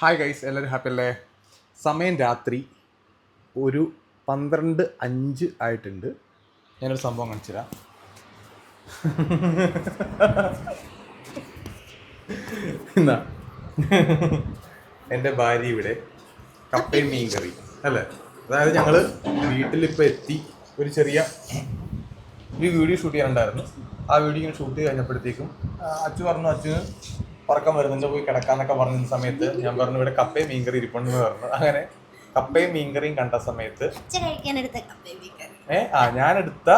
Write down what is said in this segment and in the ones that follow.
Hi guys എല്ലാവരും happy അല്ലേ? സമയം രാത്രി ഒരു പന്ത്രണ്ട് അഞ്ച് ആയിട്ടുണ്ട്. ഞാനൊരു സംഭവം കാണിച്ചു തരാം. എന്നാ എന്റെ ഭാര്യ ഇവിടെ കപ്പയും മീൻ കറി അല്ലേ? അതായത് ഞങ്ങൾ വീട്ടിലിപ്പോൾ എത്തി ഒരു ചെറിയ ഒരു വീഡിയോ ഷൂട്ട് ചെയ്യാനുണ്ടായിരുന്നു. ആ വീഡിയോ ഇങ്ങനെ ഷൂട്ട് കഴിഞ്ഞപ്പോഴത്തേക്കും അച്ഛൻ അച്ചു പറഞ്ഞു അച്ചു പറക്കം വരുന്നുണ്ട് പോയി കിടക്കാന്നൊക്കെ പറഞ്ഞ സമയത്ത് ഞാൻ പറഞ്ഞു ഇവിടെ കപ്പയും മീൻകറി ഇരിപ്പുണ്ടെന്ന് പറഞ്ഞു. അങ്ങനെ കപ്പയും മീൻകറിയും കണ്ട സമയത്ത് ഏ ആ ഞാൻ എടുത്ത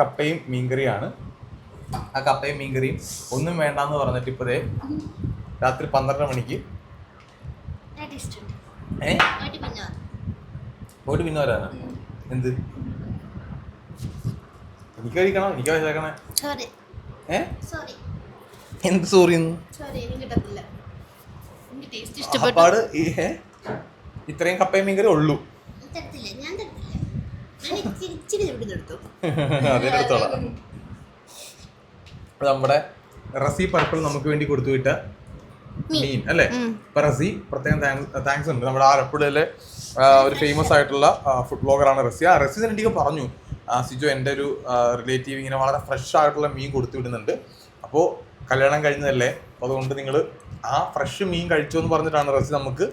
കപ്പയും മീൻകറിയാണ്. ആ കപ്പയും മീൻകറിയും ഒന്നും വേണ്ടാന്ന് പറഞ്ഞിട്ട് ഇപ്പതേ രാത്രി പന്ത്രണ്ട് മണിക്ക് ഏ? പോയിട്ട് പിന്നെ വരാനാ? എന്ത്? എനിക്ക് കഴിക്കണം എനിക്ക് കഴിച്ചേക്കണേ. ഏ? സോറി എന്ത് സോറി അപ്പാട്? ഇത്രയും കപ്പയും മീൻകറി ഉള്ളൂ. ഉള്ളു നമ്മുടെ റസി പർപ്പിൾ നമുക്ക് വേണ്ടി കൊടുത്തു വിട്ട മീൻ. അല്ലേ? ഇപ്പൊ റസി പ്രത്യേകം താങ്ക്സ് ഉണ്ട്. നമ്മുടെ ആലപ്പുഴയിലെ ഒരു ഫേമസ് ആയിട്ടുള്ള ഫുഡ് ബ്ലോഗറാണ് റസി. ആ റസി എനിക്ക് പറഞ്ഞു. സിജു എന്റെ ഒരു റിലേറ്റീവ് ഇങ്ങനെ വളരെ ഫ്രഷ് ആയിട്ടുള്ള മീൻ കൊടുത്തു വിടുന്നുണ്ട്. അപ്പോൾ കല്യാണം കഴിഞ്ഞതല്ലേ? അപ്പൊ അതുകൊണ്ട് നിങ്ങൾ ആ ഫ്രഷ് മീൻ കഴിച്ചു എന്ന് പറഞ്ഞിട്ടാണ് റസി നമുക്ക്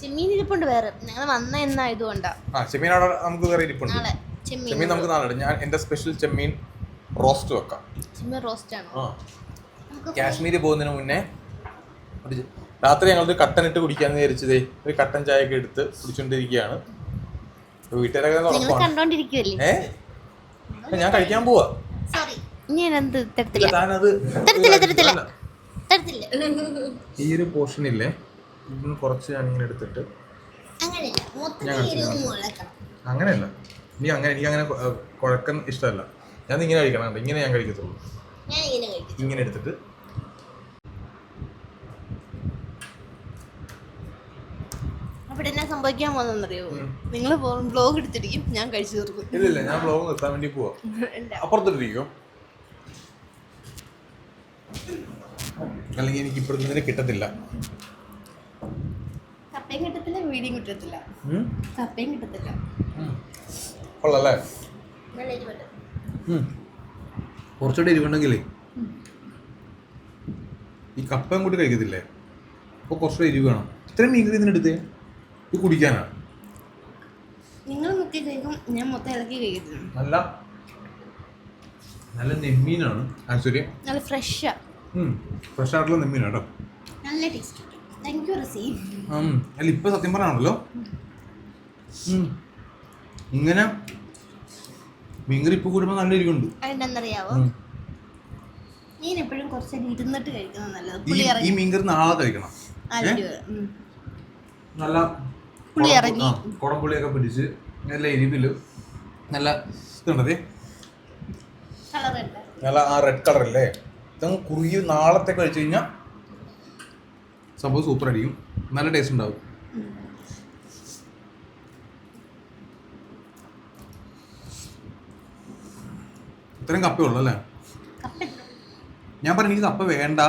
ചെമ്മീൻ ഇരിപ്പുണ്ട് വേറെ. ഞങ്ങൾ വന്ന എന്നായതുകൊണ്ടാ. ആ ചെമ്മീൻ അവിടെ നമുക്ക് വേറെ ഇരിപ്പുണ്ട്. നാളെ ചെമ്മീൻ ചെമ്മീൻ നമുക്ക് നാളെ ഇടാം. ഞാൻ എന്റെ സ്പെഷ്യൽ ചെമ്മീൻ റോസ്റ്റ് വെക്കാം. ചെമ്മീൻ റോസ്റ്റ് ആണ്? ആ. നമുക്ക് കാശ്മീർ പോകുന്നതിന് മുന്നേ ഒരു രാത്രി ഞങ്ങളൊരു കട്ടൻ ഇട്ട് കുടിക്കാന്ന് വിചാരിച്ചതേ ഒരു കട്ടൻ ചായ ഒക്കെ എടുത്ത് കുടിച്ചോണ്ടിരിക്കുകയാണ്. വീട്ടുകാരൊക്കെ നിങ്ങൾ ഉറപ്പാണ്. കണ്ടോണ്ടിരിക്കുവല്ലേ? ഏ? ഞാൻ കഴിക്കാൻ പോവാ. ഇല്ല തരത്തില്ല. താനത് തരത്തില്ല, തരത്തില്ല. തരത്തില്ല. ഈ ഒരു ഇല്ലേ കുറച്ച് എടുത്തിട്ട് അങ്ങനെയല്ല. മൊത്തത്തിൽ നീ അങ്ങനെ എനിക്ക് അങ്ങനെ കുഴക്കം ഇഷ്ടമല്ല. ഞാൻ ഇങ്ങനെ കഴിക്കണം ഇങ്ങനെ ഞാൻ കഴിക്കത്തുള്ളൂ. ഞാൻ ഇങ്ങനെ എടുത്തിട്ട്. അവിടെ എന്നാ സംഭവിക്കാൻ പോകുന്നറിയോ. നിങ്ങൾ ബ്ലോഗ് എടുത്തിരിക്കും. ഞാൻ കഴിച്ചു തീർക്കും. ഇല്ലില്ല ഞാൻ ബ്ലോഗ് നിർത്താൻ വേണ്ടി പോവാ. അപ്പുറത്തിട്ടിരിക്കും അല്ലെങ്കിൽ എനിക്ക് ഇപ്പോഴും ഇതിനെ കിട്ടത്തില്ല. കപ്പയും കിട്ടത്തില്ല വീടിയും കിട്ടത്തില്ല? കപ്പയും കിട്ടത്തില്ല. കൊള്ളല്ലേ. കുറച്ചുകൂടെ എരിവുണ്ടെങ്കിലേ ഈ കപ്പയും കൂടി കഴിക്കത്തില്ലേ? അപ്പോൾ കുറച്ചുകൂടെ എരിവ് വേണം. ഇത്രയും മീൻകറി ഇതിനെടുത്തേ ഇത് കുടിക്കാനാണ് നിങ്ങൾ മുക്കി കഴിക്കും ഞാൻ മൊത്തം ഇളക്കി കഴിക്കുന്നു നല്ല നല്ല നെമ്മീനാണ്. ആശ്ചര്യം. നല്ല ഫ്രഷാ. ഫ്രഷ് ആയിട്ടുള്ള നെമ്മീനാണ് കേട്ടോ നല്ല ടേസ്റ്റ് താങ്ക് യു റസീ. അല്ല ഇപ്പൊ സത്യം പറയാണല്ലോ ഉം. ഇങ്ങനെ മീൻകറി ഇപ്പൊ കൂടുമ്പോ നല്ല എരിവുണ്ട് അതെന്താണെന്നറിയാവോ. ഞാൻ എപ്പോഴും കുറച്ച് ഇരുന്നിട്ട് കഴിക്കുന്നത് നല്ലത്. ഈ മീൻകറി നാളെ കഴിക്കണം. നല്ല പുളി ഇറങ്ങി. കുടംപുളിയൊക്കെ പിടിച്ച് നല്ല എരിവിൽ നല്ല ഇതുണ്ടതേ. നല്ല ആ റെഡ് കളർ അല്ലേ ഇതങ്ങ് കുറുകി നാളത്തെ കഴിച്ചു കഴിഞ്ഞാൽ സംഭവം സൂപ്പർ അടിക്കും നല്ല ടേസ്റ്റ് ഉണ്ടാവും. ഇത്രയും കപ്പേ ഉള്ളു അല്ലേ? ഞാൻ പറഞ്ഞു എനിക്ക് കപ്പ വേണ്ട.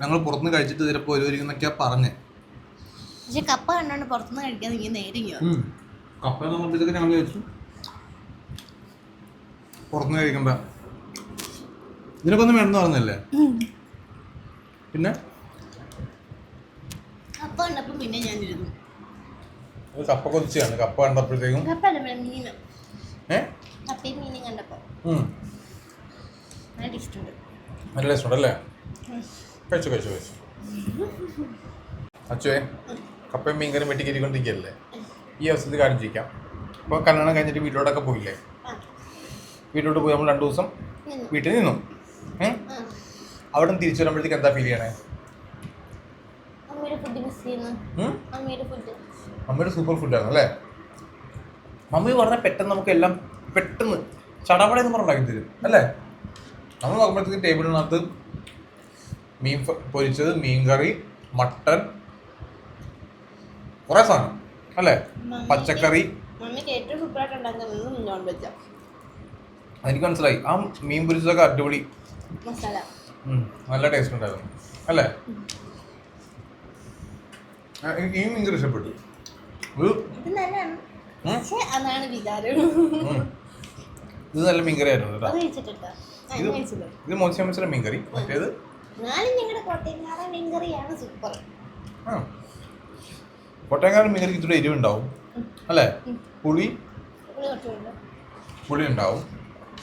ഞങ്ങൾ പുറത്തുനിന്ന് കഴിച്ചിട്ട് ചിലപ്പോൾ ഒരുവരിക്കുന്നൊക്കെയാ പറഞ്ഞേ. പക്ഷെ കപ്പ കണ്ടോണ്ട് പുറത്തുനിന്ന് കഴിക്കാൻ നിങ്ങൾ നേരെ കപ്പ എന്ന് പറഞ്ഞപ്പോഴത്തേക്ക് ഞങ്ങൾ ചോദിച്ചു പുറത്തുനിന്ന് കഴിക്കണ്ട ഇതിനൊക്കെ ഒന്നും പറഞ്ഞല്ലേ? പിന്നെ? കപ്പ കണ്ടപ്പോൾ പിന്നെ ഞാൻ ഇരുന്നു ഇത് കപ്പ കൊതിച്ചാണ്. കപ്പ കണ്ടപ്പോഴത്തേക്കും കപ്പ അല്ല മീൻ ഏ? കപ്പയും മീനും കണ്ടപ്പോൾ. നല്ല ടേസ്റ്റ് ഉണ്ട് നല്ല ടേസ്റ്റ് ഉണ്ടല്ലേ. കഴിച്ചു കഴിച്ചു കഴിച്ചു. അച്ചുവേ കപ്പയും മീൻകറിയും വെട്ടിക്കരിക്കൊണ്ടിരിക്കുകയല്ലേ ഈ അവസരത്തിൽ കാര്യം ചെയ്യാം അപ്പോൾ കല്യാണം കഴിഞ്ഞിട്ട് വീട്ടിലോട്ടൊക്കെ പോയില്ലേ? വീട്ടിലോട്ട് പോയി നമ്മൾ രണ്ട് ദിവസം വീട്ടിൽ നിന്നു. അവിടെ നിന്ന് തിരിച്ചു വരുമ്പോഴത്തേക്ക് എന്താ ഫീൽ ചെയ്യണേ? അമ്മയുടെ സൂപ്പർ ഫുഡാണ് അല്ലേ? മമ്മി പറഞ്ഞാൽ പെട്ടെന്ന് നമുക്ക് എല്ലാം പെട്ടെന്ന് ചടപടയെന്ന് പറഞ്ഞുണ്ടാക്കി തരും അല്ലേ? നമ്മൾ നോക്കുമ്പോഴത്തേക്ക് ടേബിളിനകത്ത് മീൻ പൊരിച്ചത് മീൻ കറി മട്ടൺ കുറേ സാധനം അല്ലേ? പച്ചക്കറി. എനിക്ക് മനസ്സിലായി. ആ മീൻ പൊരിച്ചതൊക്കെ അടിപൊളി. മസാല. നല്ല ടേസ്റ്റ് ഉണ്ടായിരുന്നു. അല്ലേ? എനിക്ക് ഈ ഭയങ്കര ഇഷ്ടപ്പെട്ടു ഇത് നല്ല മീൻകറി ആയിരുന്നു കേട്ടോ ഇത് മോശം മീൻകറി. മറ്റേത്? കൊട്ടയങ്ങാട് കോട്ടയംകാരൻ മീൻകറിക്ക് ഇത്തിരി എരിവുണ്ടാവും. അല്ലേ? പുളി? പുളി ഉണ്ടാവും ഈ കളറല്ല കുറച്ചുകൂടെ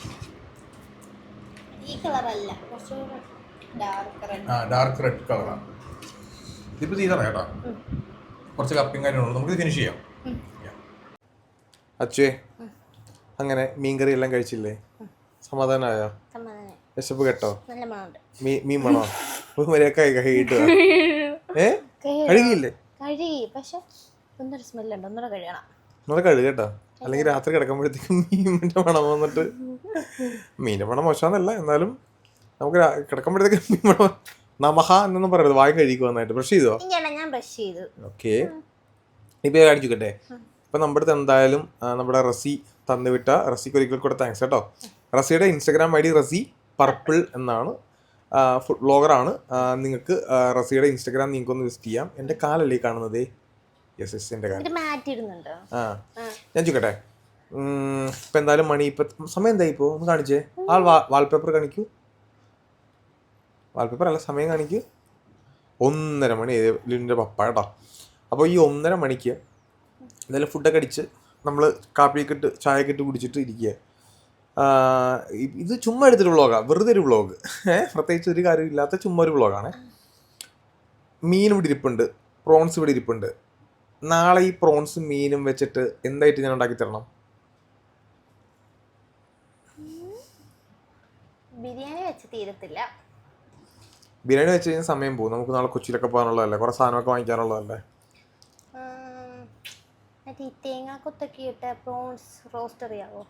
ഡാർക്ക് റെഡ് ആ ഡാർക്ക് റെഡ് കളറാണ് ഇതിപ്പോൾ തീരാ കേട്ടോ. കുറച്ച് കപ്പിയും കാര്യങ്ങളുള്ളൂ നമുക്ക് ഫിനിഷ് ചെയ്യാം. അച്ഛേ അങ്ങനെ മീൻകറി എല്ലാം കഴിച്ചില്ലേ? സമാധാനമായോ സമാധാനം വിശപ്പ് കേട്ടോ? മീൻ മണോ? മര്യാദക്കായി കഴുകിട്ട് ഏ? കഴുകിയില്ലേ? കഴുകി. പക്ഷെ ഒന്നൊരു സ്മെല്ലുണ്ട് ഒന്നുകൂടെ കഴുകണം. നമ്മളെ കഴുകട്ടോ അല്ലെങ്കിൽ രാത്രി കിടക്കുമ്പോഴത്തേക്കും മീനിന്റെ പണം വന്നിട്ട് മീനിന്റെ പണം മോശമെന്നല്ല എന്നാലും നമുക്ക് കിടക്കുമ്പോഴത്തേക്കും മീൻ നമഹ എന്നൊന്നും പറയരുത്. വായി കഴിക്കുക നന്നായിട്ട് ബ്രഷ് ചെയ്തോ? ഞാൻ ബ്രഷ് ചെയ്തു. ഓക്കെ ഇപ്പൊ കാണിച്ചുക്കട്ടെ ഇപ്പൊ നമ്മുടെ അടുത്ത് എന്തായാലും നമ്മുടെ റസി തന്നുവിട്ട റസിക്ക് ഒരിക്കൽ കൂടെ താങ്ക്സ് കേട്ടോ. റസിയുടെ Instagram I D Razi purple എന്നാണ്. ഫുഡ് ബ്ലോഗറാണ് നിങ്ങൾക്ക് റസിയുടെ ഇൻസ്റ്റാഗ്രാം നിങ്ങൾക്കൊന്ന് വിസിറ്റ് ചെയ്യാം. എന്റെ കാലല്ലേ കാണുന്നത്? യെസ് എസിന്റെ ആ. ഞാൻ ചോദിക്കട്ടെ? ഇപ്പൊ എന്തായാലും മണി ഇപ്പൊ സമയം എന്തായി ഇപ്പോ? ഒന്ന് കാണിച്ചേ. ആൾ വാൾപേപ്പർ കാണിക്കൂ. വാൾപേപ്പർ അല്ല സമയം കാണിക്കൂ. ഒന്നര മണി. ലിന്റെ പപ്പ കേട്ടോ. അപ്പോൾ ഈ ഒന്നര മണിക്ക് എന്തായാലും ഫുഡൊക്കെ അടിച്ച് നമ്മൾ കാപ്പിയൊക്കെ ഇട്ട് ചായയൊക്കെ ഇട്ട് കുടിച്ചിട്ട് ഇരിക്കുക ഇത് ചുമ്മാ എടുത്തൊരു വ്ളോഗാണ് വെറുതെ ഒരു വ്ളോഗ് ഏഹ് പ്രത്യേകിച്ച് ഒരു കാര്യമില്ലാത്ത ചുമ്മാ ഒരു വ്ളോഗാണ് മീൻ ഇവിടെ ഇരിപ്പുണ്ട്. പ്രോൺസ് ഇവിടെ ഇരിപ്പുണ്ട്. നാളെ ഈ പ്രോൺസും മീനും വെച്ചിട്ട് എന്തായിട്ട് ഞാൻ ഉണ്ടാക്കി തരണം? ബിരിയാണി വെച്ച് തീരത്തില്ല. ബിരിയാണി വെച്ച് കഴിഞ്ഞാൽ സമയം പോകും. നമുക്ക് നാളെ കൊച്ചിയിലൊക്കെ പോകാനുള്ളതല്ലേ? കുറേ സാധനമൊക്കെ വാങ്ങിക്കാനുള്ളതല്ലേ?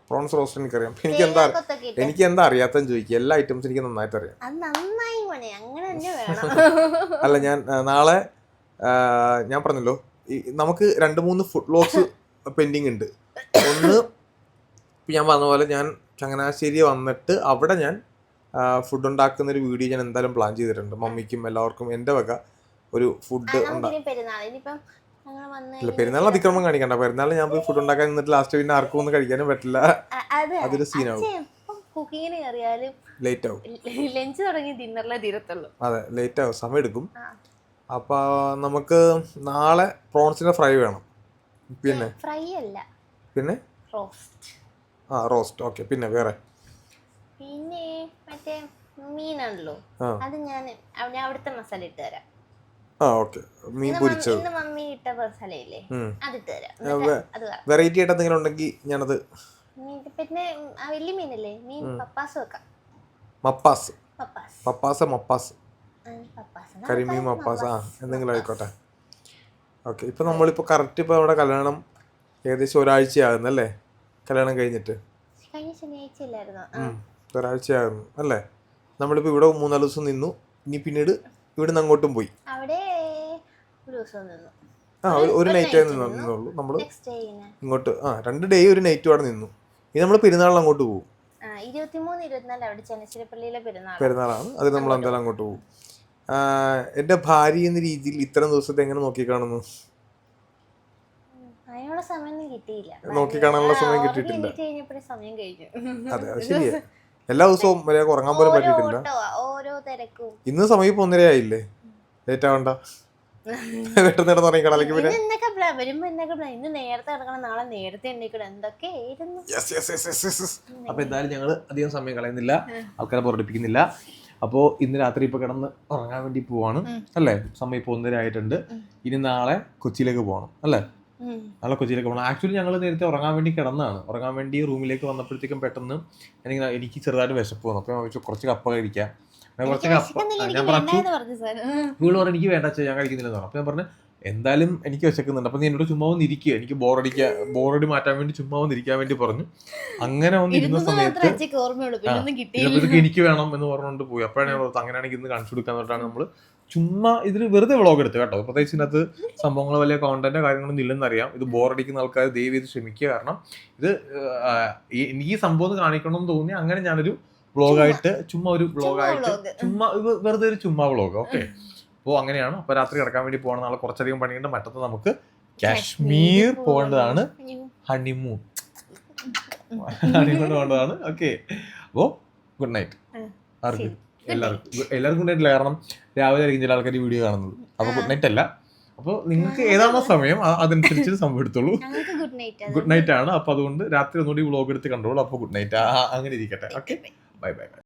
പ്രോൺസ് റോസ്റ്റ് എനിക്കറിയാം. എനിക്ക് എന്താ എനിക്ക് എന്താ അറിയാത്തെന്ന് ചോദിക്കുക. എല്ലാ ഐറ്റംസും എനിക്ക് നന്നായിട്ട് അറിയാം അല്ല ഞാൻ നാളെ ഞാൻ പറഞ്ഞല്ലോ. നമുക്ക് രണ്ട് മൂന്ന് ഫുഡ് വ്ലോഗ്സ് പെൻഡിങ് ഉണ്ട്. ഒന്ന് ഞാൻ പറഞ്ഞ പോലെ ഞാൻ ചങ്ങനാശ്ശേരി വന്നിട്ട് അവിടെ ഞാൻ ഫുഡ് ഉണ്ടാക്കുന്ന ഒരു വീഡിയോ ഞാൻ എന്തായാലും പ്ലാൻ ചെയ്തിട്ടുണ്ട്. മമ്മിക്കും എല്ലാവർക്കും എന്റെ വക ഒരു ഫുഡ് ഇല്ല പെരുന്നാൾ അതിക്രമം കാണിക്കണ്ട. പെരുന്നാൾ ഞാൻ പോയി ഫുഡ് ഉണ്ടാക്കാൻ നിന്നിട്ട് ലാസ്റ്റ് പിന്നെ ആർക്കും ഒന്നും കഴിക്കാനും പറ്റില്ല. അതൊരു സീനാവും കുക്കിങ്ങിന് കയറിയാലും ലേറ്റ് ആവും. ലഞ്ച് തുടങ്ങി ഡിന്നറിലെ തീരത്തുള്ളൂ. അതെ ലേറ്റ് ആവും. സമയം എടുക്കും. അപ്പോൾ നമുക്ക് നാളെ പ്രോൺസിന്റെ ഫ്രൈ വേണം. പിന്നെ? ഫ്രൈ അല്ല. പിന്നെ? റോസ്റ്റ്. ആ റോസ്റ്റ്. ഓക്കെ പിന്നെ വേറെ? പിന്നെ മറ്റേ മീനാണല്ലോ. അത് ഞാൻ ഞാൻ അവിടുത്തെ മസാല ഇട്ട് തരാം. ആ ഓക്കെ. മീൻ പൊരിച്ചത്. മമ്മി- ഇന്ന് മമ്മി ഇട്ട മസാലയില്ലേ? അത് ഇട്ട് തരാം. വെറൈറ്റി ആയിട്ട് എന്തെങ്കിലും ഉണ്ടെങ്കിൽ ഞാനത് മീൻ പിന്നെ വലിയ മീനല്ലേ? മീൻ പപ്പാസ് വെക്കാം. മപ്പാസ്. പപ്പാസ്. പപ്പാസ് മപ്പാസ്. കരിമീൻ മപ്പാസ് ആ. എന്തെങ്കിലും ആയിക്കോട്ടെ. ഓക്കെ ഇപ്പം നമ്മളിപ്പോൾ കറക്റ്റ് ഇപ്പോൾ നമ്മുടെ കല്യാണം ഏകദേശം ഒരാഴ്ചയാകുന്നല്ലേ കല്യാണം കഴിഞ്ഞിട്ട്. ഒരാഴ്ചയാകുന്നു അല്ലേ? നമ്മളിപ്പോൾ ഇവിടെ മൂന്നാൽ ദിവസം നിന്നു. ഇനി പിന്നീട് ഇവിടുന്ന് അങ്ങോട്ടും പോയി. അവിടെ ആ ഒരു- നൈറ്റ് നിന്നു. നിന്നു. നിന്നുള്ളൂ നമ്മൾ ഇങ്ങോട്ട് ആ രണ്ട് ഡേ ഒരു നൈറ്റും അവിടെ നിന്നു. ഇനി നമ്മൾ പെരുന്നാളിൽ അങ്ങോട്ട് പോകും അവിടെ പെരുന്നാളാണ്. അത് നമ്മൾ എന്തായാലും അങ്ങോട്ട് പോകും ആ, എന്റെ ഭാര്യ എന്ന രീതിയിൽ ഇത്രയും ദിവസത്തെ എങ്ങനെ നോക്കിക്കാണുന്നു? നോക്കിക്കാണാനുള്ള സമയം കിട്ടിയിട്ടില്ല. കഴിഞ്ഞപ്പോഴേ സമയം കഴിഞ്ഞു. അതെ അത് ശരിയാ. എല്ലാ ദിവസവും മര്യാദ ഉറങ്ങാൻ പോലും പറ്റിയിട്ടില്ല. ഓരോ തിരക്കും. ഇന്ന് സമയം ഇപ്പൊ ഒന്നര ആയില്ലേ? ലേറ്റ് ആവണ്ട. പെട്ടെന്ന് ഉറങ്ങി കടലേക്ക് പിന്നെ അപ്പൊ എന്തായാലും ഞങ്ങൾ അധികം സമയം കളയുന്നില്ല. ആൾക്കാരെ പൊറടിപ്പിക്കുന്നില്ല അപ്പോൾ ഇന്ന് രാത്രി ഇപ്പോൾ കിടന്ന് ഉറങ്ങാൻ വേണ്ടി പോവാണ് അല്ലേ? സമയം ഇപ്പോൾ ഒന്നര ആയിട്ടുണ്ട്. ഇനി നാളെ കൊച്ചിയിലേക്ക് പോകണം അല്ലേ? നാളെ കൊച്ചിയിലേക്ക് പോകണം ആക്ച്വലി ഞങ്ങൾ നേരത്തെ ഉറങ്ങാൻ വേണ്ടി കിടന്നാണ് ഉറങ്ങാൻ വേണ്ടി റൂമിലേക്ക് വന്നപ്പോഴത്തേക്കും പെട്ടെന്ന് എനിക്ക് എനിക്ക് ചെറുതായിട്ട് വിശപ്പ് വന്നു. അപ്പോൾ ഞാൻ കുറച്ച് കപ്പ കഴിക്കാം. കുറച്ച് കപ്പ ഞാൻ പറഞ്ഞു വീട് പറഞ്ഞു എനിക്ക് വേണ്ട ഞാൻ കഴിക്കുന്നില്ലെന്ന് പറഞ്ഞു. അപ്പോൾ ഞാൻ പറഞ്ഞു എന്തായാലും എനിക്ക് വിശക്കുന്നുണ്ട് അപ്പോൾ നീ എന്നോട് ചുമ്മാ വന്നിരിക്കുക എനിക്ക് ബോറടിക്കാൻ ബോറടി മാറ്റാൻ വേണ്ടി ചുമ്മാ വന്നിരിക്കാൻ വേണ്ടി പറഞ്ഞു. അങ്ങനെ വന്നിരുന്ന ഇരുന്ന സമയത്ത് എനിക്ക് വേണം എന്ന് പറഞ്ഞുകൊണ്ട് പോയി. അപ്പോഴാണ് ഞാൻ അങ്ങനെയാണെങ്കിൽ ഇന്ന് കാണിച്ചു കൊടുക്കാൻ പറഞ്ഞിട്ടാണ് നമ്മൾ ചുമ്മാ ഇതിൽ വെറുതെ വ്ളോഗ് എടുത്ത് കേട്ടോ. പ്രത്യേകിച്ച് ഇതിനകത്ത് സംഭവങ്ങൾ വലിയ കോണ്ടന്റ് കാര്യങ്ങളൊന്നും ഇല്ലെന്ന് അറിയാം. ഇത് ബോറടിക്കുന്ന ആൾക്കാർ ദയവ് ഇത് ക്ഷമിക്കുക. കാരണം ഇത് എനിക്ക് ഈ സംഭവം കാണിക്കണം എന്ന് തോന്നി അങ്ങനെ ഞാനൊരു വ്ളോഗായിട്ട് ചുമ്മാ ഒരു വ്ളോഗായിട്ട് ചുമ്മാ വെറുതെ ഒരു ചുമ്മാ വ്ളോഗ് ഓക്കെ. അപ്പോൾ അങ്ങനെയാണ്? അപ്പോൾ രാത്രി കിടക്കാൻ വേണ്ടി പോകണം നാളെ കുറച്ചധികം പണിയുണ്ട്. മറ്റത്ത് നമുക്ക് കാശ്മീർ പോകേണ്ടതാണ്. ഹണിമൂൺ. ഹണിമൂൺ പോകേണ്ടതാണ്. ഓക്കെ. അപ്പോൾ ഗുഡ് നൈറ്റ് ആർക്കും? എല്ലാവർക്കും എല്ലാവർക്കും ഗുഡ് നൈറ്റ് കാരണം രാവിലെ ആയിരിക്കും ചില ആൾക്കാർ വീഡിയോ കാണുന്നത്. അപ്പോൾ ഗുഡ് നൈറ്റ് അല്ല. അപ്പോൾ നിങ്ങൾക്ക് ഏതാണോ സമയം അതനുസരിച്ച് സംഭവം എടുത്തോളൂ ഗുഡ് നൈറ്റ് ഗുഡ് നൈറ്റ് ആണ്. അപ്പോൾ അതുകൊണ്ട് രാത്രി ഒന്നുകൂടി വ്ളോഗ് എടുത്ത് കണ്ടോളൂ അപ്പോൾ ഗുഡ് നൈറ്റ് അങ്ങനെ ഇരിക്കട്ടെ. Okay bye bye bye